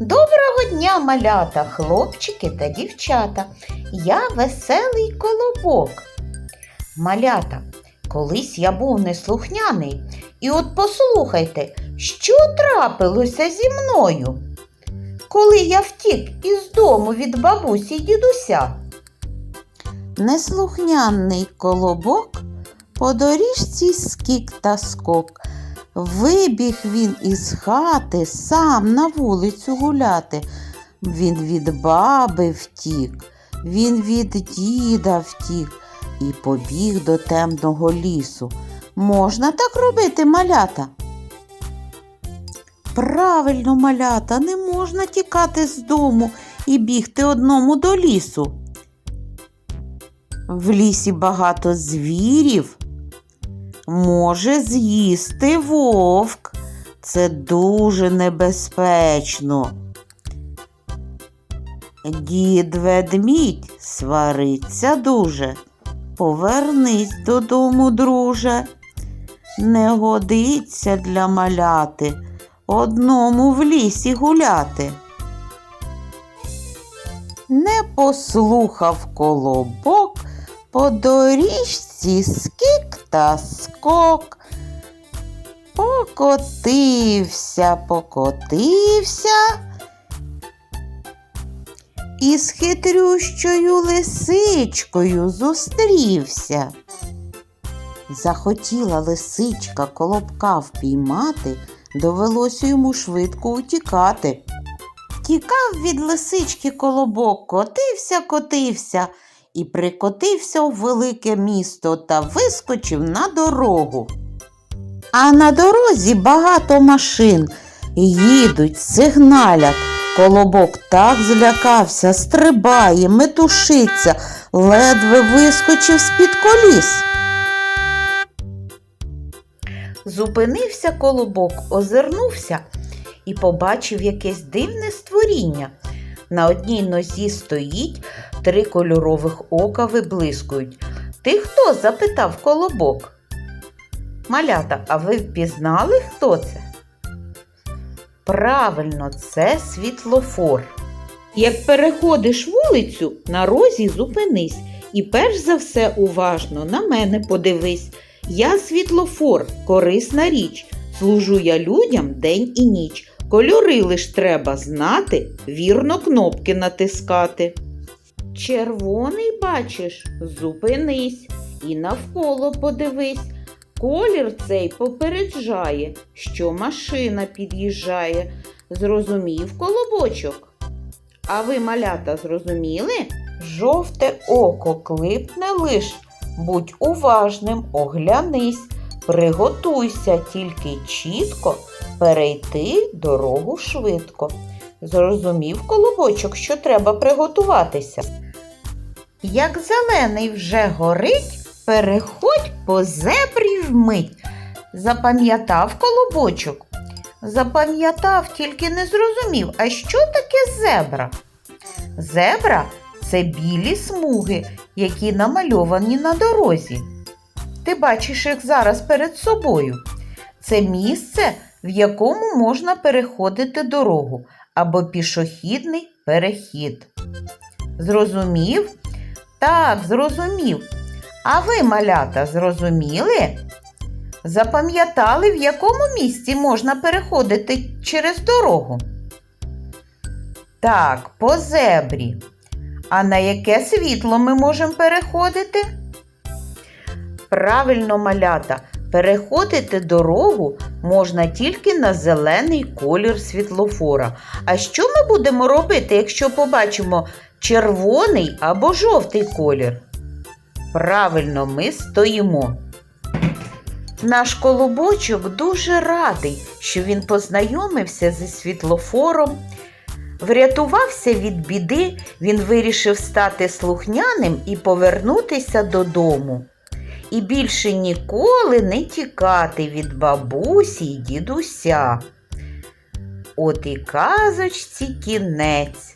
Доброго дня, малята, хлопчики та дівчата. Я веселий колобок. Малята, колись я був неслухняний. І от послухайте, що трапилося зі мною, коли я втік із дому від бабусі й дідуся. Неслухняний колобок по доріжці скік та скок. Вибіг він із хати сам на вулицю гуляти. Він від баби втік, він від діда втік і побіг до темного лісу. Можна так робити, малята? Правильно, малята, не можна тікати з дому і бігти одному до лісу. В лісі багато звірів. Може з'їсти вовк. Це дуже небезпечно. Дід ведмідь свариться дуже. Повернись додому, друже. Не годиться для маляти одному в лісі гуляти. Не послухав колобок по доріжці скік та скок. Покотився, покотився. І з хитрющою лисичкою зустрівся. Захотіла лисичка колобка впіймати, довелося йому швидко утікати. Тікав від лисички колобок, котився, котився і прикотився у велике місто та вискочив на дорогу. А на дорозі багато машин їдуть, сигналять. Колобок так злякався, стрибає, метушиться, ледве вискочив з-під коліс. Зупинився колобок, озирнувся і побачив якесь дивне створіння. На одній нозі стоїть, три кольорових ока виблискують. Ти хто? запитав колобок. Малята, а ви впізнали, хто це? Правильно, це світлофор. Як переходиш вулицю, на розі зупинись і перш за все уважно на мене подивись. Я світлофор, корисна річ. Служу я людям день і ніч. Кольори лиш треба знати, вірно кнопки натискати. Червоний бачиш, зупинись і навколо подивись. Колір цей попереджає, що машина під'їжджає. Зрозумів колобочок? А ви, малята, зрозуміли? Жовте око клипне лиш. Будь уважним, оглянись, приготуйся тільки чітко перейти дорогу швидко. Зрозумів колобочок, що треба приготуватися. Як зелений вже горить, переходь по зебрі вмить. Запам'ятав колобочок? Запам'ятав, тільки не зрозумів, а що таке зебра? Зебра це білі смуги, які намальовані на дорозі. Ти бачиш їх зараз перед собою. Це місце, в якому можна переходити дорогу або пішохідний перехід. Зрозумів? Так, зрозумів. А ви, малята, зрозуміли? Запам'ятали, в якому місці можна переходити через дорогу? Так, по зебрі. А на яке світло ми можемо переходити? Правильно, малята, переходити дорогу можна тільки на зелений колір світлофора. А що ми будемо робити, якщо побачимо червоний або жовтий колір? Правильно, ми стоїмо. Наш колобочок дуже радий, що він познайомився зі світлофором. Врятувався від біди, він вирішив стати слухняним і повернутися додому. І більше ніколи не тікати від бабусі й дідуся. От і казочці кінець,